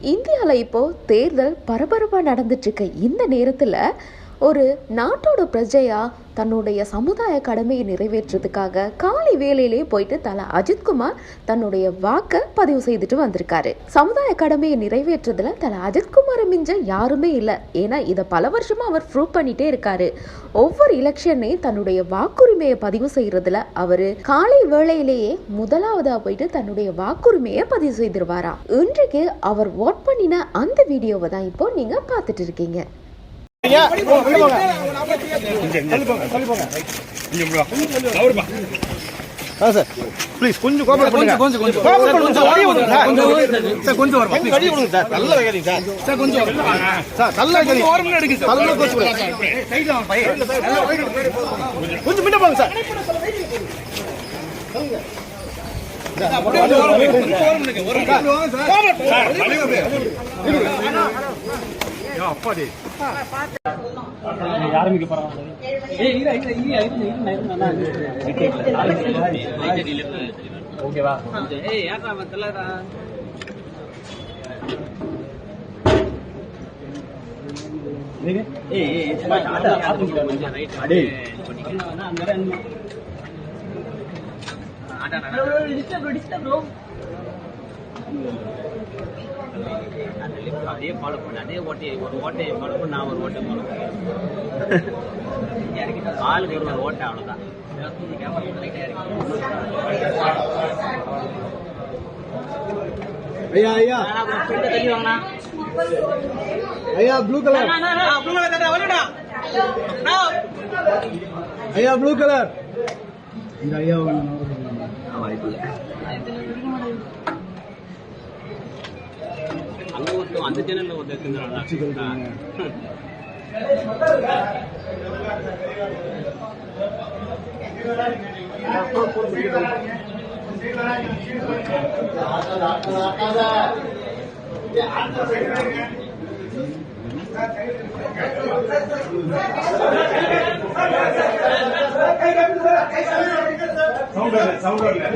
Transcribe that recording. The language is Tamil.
இந்தியாவில் இப்போ தேர்தல் பரபரப்பாக நடந்துட்டு இருக்க இந்த நேரத்தில் ஒரு நாட்டோட பிரஜையா தன்னுடைய சமுதாய கடமையை நிறைவேற்றுறதுக்காக காலை வேலையிலே போயிட்டு தலை அஜித்குமார் தன்னுடைய வாக்கை பதிவு செய்துட்டு வந்திருக்காரு. சமுதாய கடமையை நிறைவேற்றுறதுல தலை அஜித்குமாரை மிஞ்ச யாருமே இல்லை. ஏன்னா இதை பல வருஷமா அவர் ப்ரூவ் பண்ணிட்டே இருக்காரு. ஒவ்வொரு எலெக்ஷனையும் தன்னுடைய வாக்குரிமையை பதிவு செய்யறதுல அவரு காலை வேளையிலேயே முதலாவதா போயிட்டு தன்னுடைய வாக்குரிமையை பதிவு செய்திருவாரா. இன்றைக்கு அவர் ஓட் பண்ணின அந்த வீடியோவை தான் இப்போ நீங்க பார்த்துட்டு இருக்கீங்க. சார் ப்ளீஸ் கொஞ்சம் கோஆபரேட் பண்ணுங்க கொஞ்சம் கொஞ்சம் கோஆபரேட் பண்ணுங்க சார் சார் கொஞ்சம் சார் கொஞ்சம் வரும் கொஞ்சம் வழி விடுங்க சார் நல்ல வைக்காதீங்க சார் சார் கொஞ்சம் சார் நல்ல வைக்காதீங்க ஓரம் எடுங்க சார் நல்ல கோச்சு கொஞ்சம் முன்ன போங்க சார் அப்பாடி ஆரம்பிக்க போறாங்க ஓகேவா ஏய் ஏன்டா அவன் தெரியலடா ஏய் ஏய் சும்மா டிஸ்டர்ப் டிஸ்டர்ப் ப்ரோ அதே ஃபாலோ பண்ணு. அதே ஓட்டையை ஒரு ஓட்டையை ஃபாலோ பண்ணு நான் ஒரு ஓட்டை ஃபாலோ பண்ணேன் ஆளுக்கு ஒரு ஒரு ஓட்டை அவ்வளோதான் ஐயா ஐயா. தள்ளி ஐயா ப்ளூ கலர் ஐயா ப்ளூ கலர் இந்த ஐயா அங்க ஒருத்தன் அந்த சேனல்ல ஒரு சவுண்ட் சவுண்ட்